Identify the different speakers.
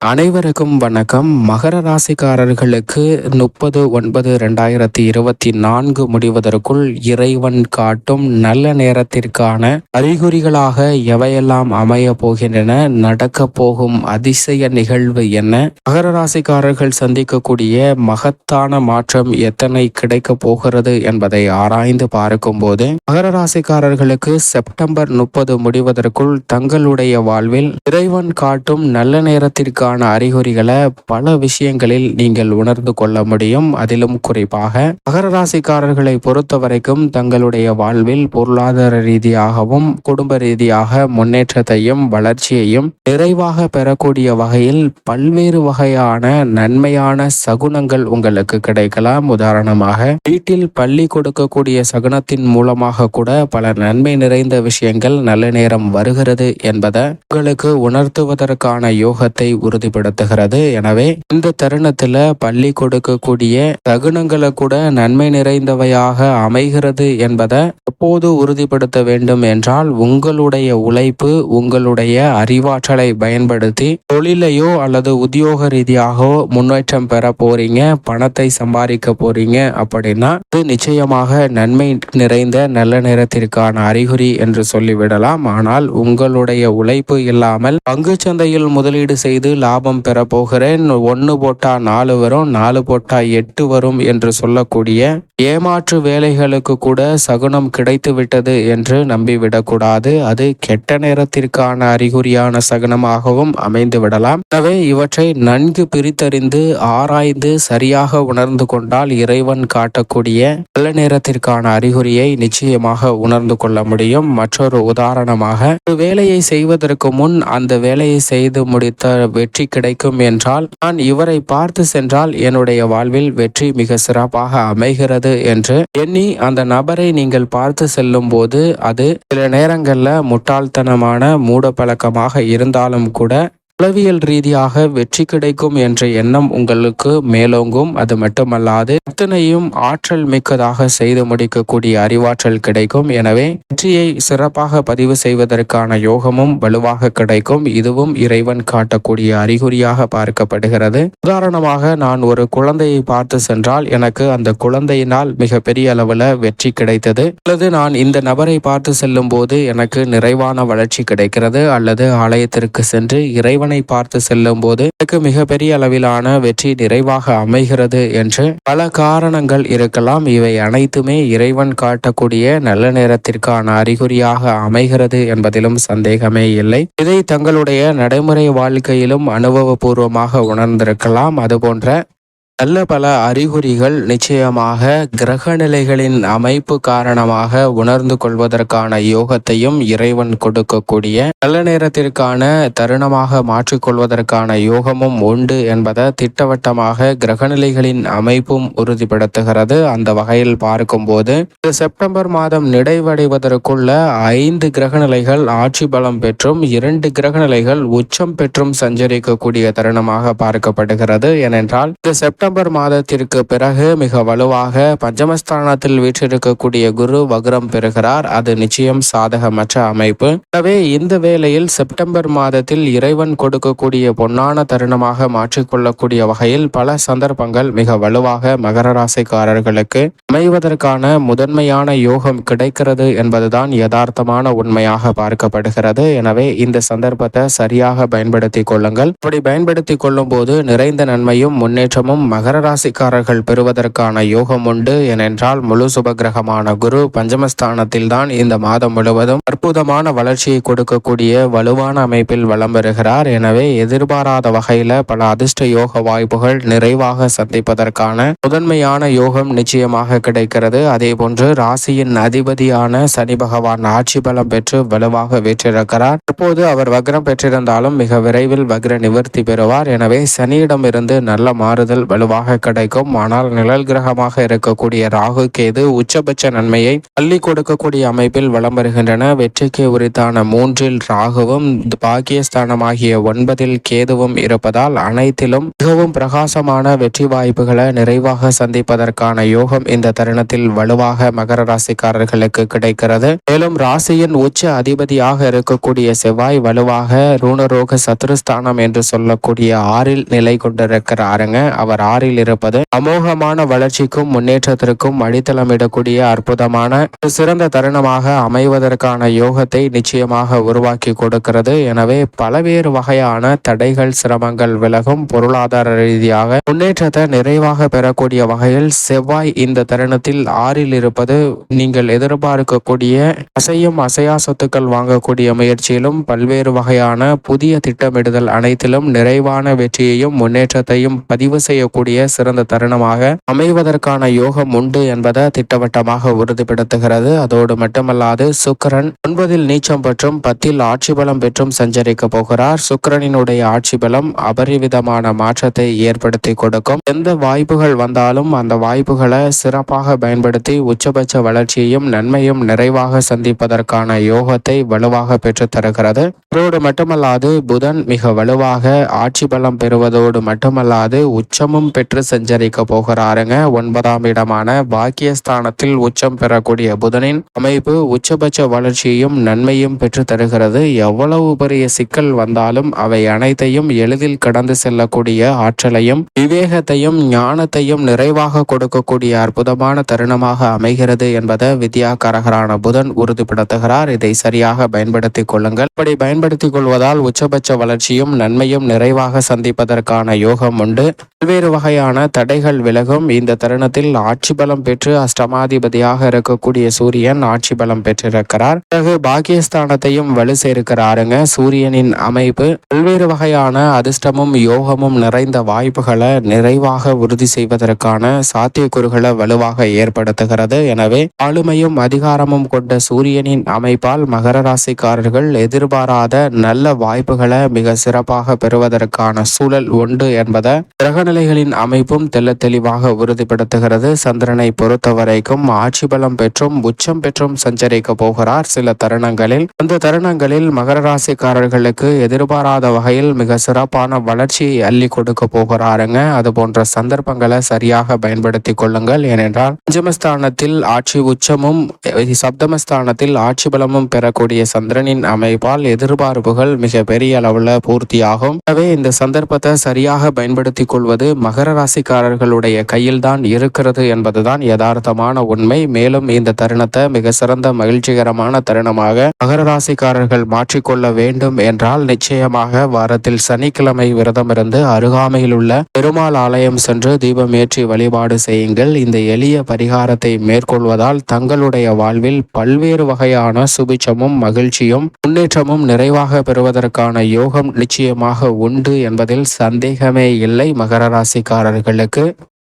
Speaker 1: அனைவருக்கும் வணக்கம். மகர ராசிக்காரர்களுக்கு முப்பது ஒன்பது ரெண்டாயிரத்தி இருபத்தி நான்கு முடிவதற்குள் இறைவன் காட்டும் நல்ல நேரத்திற்கான அறிகுறிகளாக எவையெல்லாம் அமைய போகின்றன நடக்க போகும் அதிசய நிகழ்வு என்ன? மகர ராசிக்காரர்கள் சந்திக்கக்கூடிய மகத்தான மாற்றம் எத்தனை கிடைக்க போகிறது என்பதை ஆராய்ந்து பார்க்கும்போது மகர ராசிக்காரர்களுக்கு செப்டம்பர் முப்பது முடிவதற்குள் தங்களுடைய வாழ்வில் இறைவன் காட்டும் நல்ல நேரத்திற்கான அறிகுறிகளை பல விஷயங்களில் நீங்கள் உணர்ந்து கொள்ள முடியும். அதிலும் குறிப்பாக மகர ராசிக்காரர்களை பொறுத்த வரைக்கும் தங்களுடைய வாழ்வில் பொருளாதார ரீதியாகவும் குடும்ப ரீதியாக முன்னேற்றத்தையும் வளர்ச்சியையும் நிறைவாக பெறக்கூடிய வகையில் பல்வேறு வகையான நன்மையான சகுனங்கள் உங்களுக்கு கிடைக்கலாம். உதாரணமாக வீட்டில் பள்ளி கொடுக்கக்கூடிய சகுனத்தின் மூலமாக கூட பல நன்மை நிறைந்த விஷயங்கள் நல்ல நேரம் வருகிறது என்பதை உங்களுக்கு உணர்த்துவதற்கான யோகத்தை உறுதிப்படுத்துகிறது. எனவே இந்த தருணத்துல பள்ளி கொடுக்கக்கூடிய தகுனங்களை கூட நன்மை நிறைந்தவையாக அமைகிறது என்பதை எப்போது உறுதிப்படுத்த வேண்டும் என்றால் உங்களுடைய உழைப்பு உங்களுடைய அறிவாற்றலை பயன்படுத்தி தொழிலையோ அல்லது உத்தியோக ரீதியாகவோ முன்னேற்றம் பெற போறீங்க பணத்தை சம்பாதிக்க போறீங்க அப்படின்னா இது நிச்சயமாக நன்மை நிறைந்த நல்ல நேரத்திற்கான அறிகுறி என்று சொல்லிவிடலாம். ஆனால் உங்களுடைய உழைப்பு இல்லாமல் பங்கு சந்தையில் முதலீடு செய்து லாபம் பெற போகிறேன் ஒன்று போட்டா நாலு வரும் நாலு போட்டா எட்டு வரும் என்று சொல்லக்கூடிய ஏமாற்று வேலைகளுக்கு கூட சகுனம் கிடைத்து விட்டது என்று நம்பிவிடக்கூடாது. அது கெட்ட நேரத்திற்கான அறிகுறியான சகுனமாகவும் அமைந்து விடலாம். எனவே இவற்றை நன்கு பிரித்தறிந்து ஆராய்ந்து சரியாக உணர்ந்து கொண்டால் இறைவன் காட்டக்கூடிய நல்ல நேரத்திற்கான அறிகுறியை நிச்சயமாக உணர்ந்து கொள்ள முடியும். மற்றொரு உதாரணமாக ஒரு வேலையை செய்வதற்கு முன் அந்த வேலையை செய்து முடித்த வெற்றி கிடைக்கும் என்றால் நான் இவரை பார்த்து சென்றால் என்னுடைய வாழ்வில் வெற்றி மிக சிறப்பாக அமைகிறது என்று எண்ணி அந்த நபரை நீங்கள் பார்த்து செல்லும் போது அது சில நேரங்களில் முட்டாள்தனமான மூட பழக்கமாக இருந்தாலும் கூட உளவியல் ரீதியாக வெற்றி கிடைக்கும் என்ற எண்ணம் உங்களுக்கு மேலோங்கும். அது மட்டுமல்லாது அத்தனையும் ஆற்றல் மிக்கதாக செய்து முடிக்கக்கூடிய அறிவாற்றல் கிடைக்கும். எனவே வெற்றியை சிறப்பாக பதிவு செய்வதற்கான யோகமும் வலுவாக கிடைக்கும். இதுவும் இறைவன் காட்டக்கூடிய அறிகுறியாக பார்க்கப்படுகிறது. உதாரணமாக நான் ஒரு குழந்தையை பார்த்து சென்றால் எனக்கு அந்த குழந்தையினால் மிக பெரிய அளவில் வெற்றி கிடைத்தது. அல்லது நான் இந்த நபரை பார்த்து செல்லும் போது எனக்கு நிறைவான வளர்ச்சி கிடைக்கிறது. அல்லது ஆலயத்திற்கு சென்று இறைவன் இறைவனை பார்த்து செல்லும் போது எனக்கு மிகப்பெரிய அளவிலான வெற்றி நிறைவாக அமைகிறது என்று பல காரணங்கள் இருக்கலாம். இவை அனைத்துமே இறைவன் காட்டக்கூடிய நல்ல நேரத்திற்கான அறிகுறியாக அமைகிறது என்பதிலும் சந்தேகமே இல்லை. இதை தங்களுடைய நடைமுறை வாழ்க்கையிலும் அனுபவபூர்வமாக உணர்ந்திருக்கலாம். அதுபோன்ற நல்ல பல அறிகுறிகள் நிச்சயமாக கிரக நிலைகளின் அமைப்பு காரணமாக உணர்ந்து கொள்வதற்கான யோகத்தையும் இறைவன் கொடுக்கக்கூடிய நல்ல நேரத்திற்கான தருணமாக மாற்றிக்கொள்வதற்கான யோகமும் உண்டு என்பதை திட்டவட்டமாக கிரகநிலைகளின் அமைப்பும் உறுதிப்படுத்துகிறது. அந்த வகையில் பார்க்கும்போது செப்டம்பர் மாதம் நிறைவடைவதற்குள்ள ஐந்து கிரகநிலைகள் ஆட்சி பலம் பெற்றும் இரண்டு கிரகநிலைகள் உச்சம் பெற்றும் சஞ்சரிக்கக்கூடிய தருணமாக பார்க்கப்படுகிறது. ஏனென்றால் இந்த செப்டம்பர் செப்டம்பர் மாதத்திற்கு பிறகு மிக வலுவாக பஞ்சமஸ்தானத்தில் வீற்றிருக்கக்கூடிய குரு வக்ரம் பெறுகிறார். அது நிச்சயம் சாதகமற்ற அமைப்பு. எனவே இந்த வேளையில் செப்டம்பர் மாதத்தில் இறைவன் கொடுக்கக்கூடிய பொன்னான தருணமாக மாற்றிக்கொள்ளக்கூடிய வகையில் பல சந்தர்ப்பங்கள் மிக வலுவாக மகர ராசிக்காரர்களுக்கு அமைவதற்கான முதன்மையான யோகம் கிடைக்கிறது என்பதுதான் யதார்த்தமான உண்மையாக பார்க்கப்படுகிறது. எனவே இந்த சந்தர்ப்பத்தை சரியாக பயன்படுத்திக் கொள்ளுங்கள். அப்படி பயன்படுத்திக் கொள்ளும் போது நிறைந்த நன்மையும் முன்னேற்றமும் மகர ராசிக்காரர்கள் பெறுவதற்கான யோகம் உண்டு. ஏனென்றால் முழு சுபகிரகமான குரு பஞ்சமஸ்தானத்தில் தான் இந்த மாதம் முழுவதும் அற்புதமான வளர்ச்சியை கொடுக்கக்கூடிய வலுவான அமைப்பில் வளம் பெறுகிறார் எனவே எதிர்பாராத வகையில பல அதிர்ஷ்ட யோக வாய்ப்புகள் நிறைவாக சந்திப்பதற்கான முதன்மையான யோகம் நிச்சயமாக கிடைக்கிறது. அதே போன்று ராசியின் அதிபதியான சனி பகவான் ஆட்சி பலம் பெற்று வலுவாக வீற்றிருக்கிறார். தற்போது அவர் வக்ரம் பெற்றிருந்தாலும் மிக விரைவில் வக்ர நிவர்த்தி பெறுவார். எனவே சனியிடமிருந்து நல்ல மாறுதல் வலுவாக கிடைக்கும். ஆனால் நிழல் கிரகமாக இருக்கக்கூடிய ராகு கேது உச்சபட்ச நன்மையை அள்ளி கொடுக்கக்கூடிய அமைப்பில் வளம் வருகின்றன. வெற்றிக்கு உரித்தான மூன்றில் ராகுவும் பாக்கியஸ்தானமாகிய ஒன்பதில் கேதுவும் இருப்பதால் அனைத்திலும் மிகவும் பிரகாசமான வெற்றி வாய்ப்புகளை நிறைவாக சந்திப்பதற்கான யோகம் இந்த தருணத்தில் வலுவாக மகர ராசிக்காரர்களுக்கு கிடைக்கிறது. மேலும் ராசியின் உச்ச அதிபதியாக இருக்கக்கூடிய செவ்வாய் வலுவாக ரூணரோக சத்ருஸ்தானம் என்று சொல்லக்கூடிய ஆறில் நிலை கொண்டிருக்கிறாருங்க. அவர் ஆறில் இருப்பது அமோகமான வளர்ச்சிக்கும் முன்னேற்றத்திற்கும் அடித்தளமிடக்கூடிய அற்புதமான சிறந்த தருணமாக அமைவதற்கான யோகத்தை நிச்சயமாக உருவாக்கி கொடுக்கிறது. எனவே பல்வேறு வகையான தடைகள் சிரமங்கள் விலகும் பொருளாதார ரீதியாக முன்னேற்றத்தை நிறைவாக பெறக்கூடிய வகையில் செவ்வாய் இந்த தருணத்தில் ஆறில் இருப்பது நீங்கள் எதிர்பார்க்கக்கூடிய அசையும் அசையா சொத்துக்கள் வாங்கக்கூடிய முயற்சியிலும் பல்வேறு வகையான புதிய திட்டமிடுதல் அனைத்திலும் நிறைவான வெற்றியையும் முன்னேற்றத்தையும் பதிவு செய்யக்கூடிய சிறந்த தருணமாக அமைவதற்கான யோகம் உண்டு என்பதை திட்டவட்டமாக உறுதிப்படுத்துகிறது. அதோடு மட்டுமல்லாது சுக்கிரன் ஒன்பதில் நீச்சம் பெற்றும் பத்தில் ஆட்சி பலம் பெற்றும் சஞ்சரிக்க போகிறார். சுக்கரனினுடைய ஆட்சி பலம் அபரிவிதமான மாற்றத்தை ஏற்படுத்தி கொடுக்கும். எந்த வாய்ப்புகள் வந்தாலும் அந்த வாய்ப்புகளை சிறப்பாக பயன்படுத்தி உச்சபட்ச வளர்ச்சியையும் நன்மையும் நிறைவாக சந்திப்பதற்கான யோகத்தை வலுவாக பெற்றுத் தருகிறது. அதோடு மட்டுமல்லாது புதன் மிக வலுவாக ஆட்சி பலம் பெறுவதோடு மட்டுமல்லாது உச்சமும் பெற்று சஞ்சரிக்க போகிறாருங்க. ஒன்பதாம் இடமான பாக்கியஸ்தானத்தில் உச்சம் பெறக்கூடிய புதனின் அமைப்பு உச்சபட்ச வளர்ச்சியையும் நன்மையும் பெற்று தருகிறது. எவ்வளவு பெரிய சிக்கல் வந்தாலும் அவை அனைத்தையும் எளிதில் கடந்து செல்லக்கூடிய ஆற்றலையும் விவேகத்தையும் ஞானத்தையும் நிறைவாக கொடுக்கக்கூடிய அற்புதமான தருணமாக அமைகிறது என்பதை வித்யாகாரகரான புதன் உறுதிப்படுத்துகிறார். இதை சரியாக பயன்படுத்திக் கொள்ளுங்கள். இப்படி பயன்படுத்திக் கொள்வதால் உச்சபட்ச வளர்ச்சியும் நன்மையும் நிறைவாக சந்திப்பதற்கான யோகம் உண்டு. பல்வேறு வகையான தடைகள் விலகும். இந்த தருணத்தில் ஆட்சி பலம் பெற்று அஷ்டமாதிபதியாக இருக்கக்கூடிய சூரியன் ஆட்சி பலம் பெற்றிருக்கிறார். பிறகு பாக்கியஸ்தானத்தையும் வலு சேர்க்கிறாருங்க. சூரியனின் அமைப்பு பல்வேறு வகையான அதிர்ஷ்டமும் யோகமும் நிறைந்த வாய்ப்புகளை நிறைவாக உறுதி செய்வதற்கான சாத்தியக்கூறுகளை வலுவாக ஏற்படுத்துகிறது. எனவே ஆளுமையும் அதிகாரமும் கொண்ட சூரியனின் அமைப்பால் மகர ராசிக்காரர்கள் எதிர்பாராத நல்ல வாய்ப்புகளை மிக சிறப்பாக பெறுவதற்கான சூழல் உண்டு என்பதை கிரகநிலைகளின் அமைப்பும் தெல்ல தெளிவாக உறுதிப்படுத்துகிறது. சந்திரனை பொறுத்தவரைக்கும் ஆட்சி பலம் பெற்றும் உச்சம் பெற்றும் சஞ்சரிக்க போகிறார். சில தருணங்களில் அந்த தருணங்களில் மகர ராசிக்காரர்களுக்கு எதிர்பாராத வகையில் மிக சிறப்பான வளர்ச்சியை அள்ளி கொடுக்க போகிறாருங்க. அது போன்ற சந்தர்ப்பங்களை சரியாக பயன்படுத்திக் கொள்ளுங்கள். ஏனென்றால் பஞ்சமஸ்தானத்தில் ஆட்சி உச்சமும் சப்தமஸ்தானத்தில் ஆட்சி பலமும் பெறக்கூடிய சந்திரனின் அமைப்பால் எதிர்பார்ப்புகள் மிக பெரிய அளவுல பூர்த்தியாகும். எனவே இந்த சந்தர்ப்பத்தை சரியாக பயன்படுத்திக் கொள்வது மகர ராசிக்காரர்களுடைய கையில்தான் இருக்கிறது என்பதுதான் யதார்த்தமான உண்மை. மேலும் இந்த தருணத்தை மிக சிறந்த மகிழ்ச்சிகரமான தருணமாக மகர ராசிக்காரர்கள் மாற்றிக்கொள்ள வேண்டும் என்றால் நிச்சயமாக வாரத்தில் சனிக்கிழமை விரதம் இருந்து அருகாமையில் உள்ள பெருமாள் ஆலயம் சென்று தீபம் ஏற்றி வழிபாடு செய்யுங்கள். இந்த எளிய பரிகாரத்தை மேற்கொள்வதால் தங்களுடைய வாழ்வில் பல்வேறு வகையான சுபிச்சமும் மகிழ்ச்சியும் முன்னேற்றமும் நிறைவாக பெறுவதற்கான யோகம் நிச்சயமாக உண்டு என்பதில் சந்தேகமே இல்லை. மகர ராசிக்காரர்களுக்கு